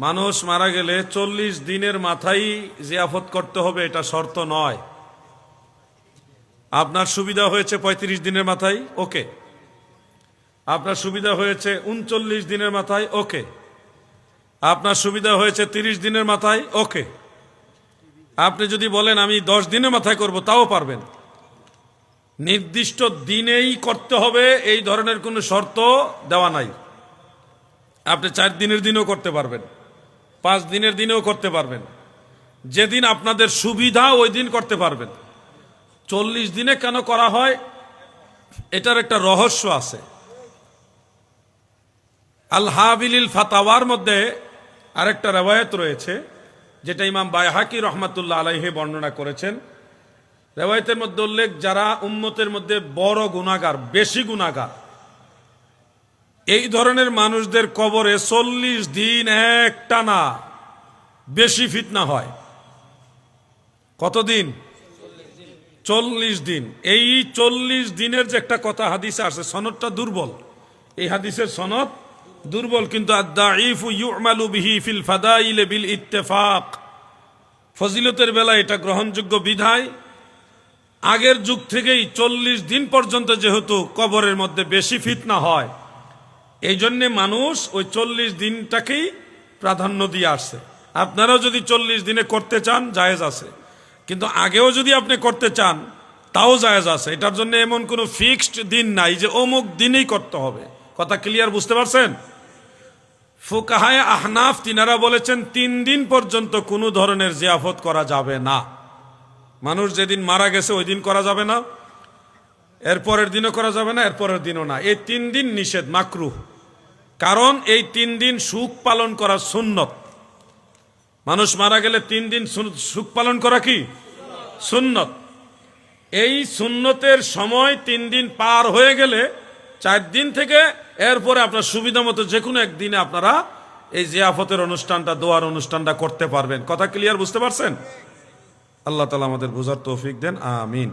মানুষ মারা গেলে চল্লিশ দিনের মাথায় জিয়াফত করতে হবে, এটা শর্ত নয়। আপনার সুবিধা হয়েছে ৩৫ দিনের মাথায়, ওকে। আপনার সুবিধা হয়েছে উনচল্লিশ দিনের মাথায়, ওকে। আপনার সুবিধা হয়েছে ৩০ দিনের মাথায়, ওকে। আপনি যদি বলেন, আমি দশ দিনের মাথায় করব তাও পারবেন। নির্দিষ্ট দিনেই করতে হবে, এই ধরনের কোনো শর্ত দেওয়া নাই। আপনি চার দিনের দিনও করতে পারবেন। পাঁচ দিনের দিনেও করতে পারবেন। যেদিন আপনাদের সুবিধা, ওই দিন করতে পারবেন। চল্লিশ দিনে কেন করা হয়? এটার একটা রহস্য আছে। আল হাবিলিল ফাতাওয়ার মধ্যে আরেকটা রেওয়ায়ত রয়েছে, যেটা ইমাম বায়হাকি রহমাতুল্লাহ আলাইহে বর্ণনা করেছেন। রেওয়ায়তের মধ্যে উল্লেখ, যারা উম্মতের মধ্যে বড় গুণাগার বেশি গুণাগার এই ধরনের মানুষদের কবরে চল্লিশ দিন একটানা বেশি ফিতনা হয়। কতদিন? চল্লিশ দিন। এই চল্লিশ দিনের যে একটা কথা হাদিসে আসে, সনদটা দুর্বল। এই হাদিসের সনদ দুর্বল, কিন্তু ইত্তেফাক। ফজিলতের বেলা এটা গ্রহণযোগ্য বিধায়। আগের যুগ থেকেই চল্লিশ দিন পর্যন্ত যেহেতু কবরের মধ্যে বেশি ফিতনা হয় এই জন্যে মানুষ ওই চল্লিশ দিনটাকেই প্রাধান্য দিয়ে আসছে আপনারাও যদি চল্লিশ দিনে করতে চান, জায়েজ আছে। কিন্তু আগেও যদি আপনি করতে চান, তাও জায়েজ আছে। এটার জন্য এমন কোনো ফিক্সড দিন নাই যে অমুক দিনেই করতে হবে। কথা ক্লিয়ার বুঝতে পারছেন? ফুকাহায় আহনাফ তিনারা বলেছেন, তিন দিন পর্যন্ত কোনো ধরনের জিয়াফত করা যাবে না। মানুষ যেদিন মারা গেছে, ওই দিন করা যাবে না। এরপরের দিনও করা যাবে না এরপরের দিনও না। এই তিন দিন নিষেধ মাকরু কারণ এই তিন দিন সুখ পালন করা সুন্নত। মানুষ মারা গেলে তিন দিন সুখ পালন করা কি? সুন্নত। এই সুন্নতের সময় তিন দিন পার হয়ে গেলে চার দিন থেকে এরপরে আপনার সুবিধা মতো যে কোনো একদিনে আপনারা এই জিয়াফতের অনুষ্ঠানটা, দোয়ার অনুষ্ঠানটা করতে পারবেন। কথা ক্লিয়ার বুঝতে পারছেন? আল্লাহ তালা আমাদের বোঝার তৌফিক দেন, আমিন।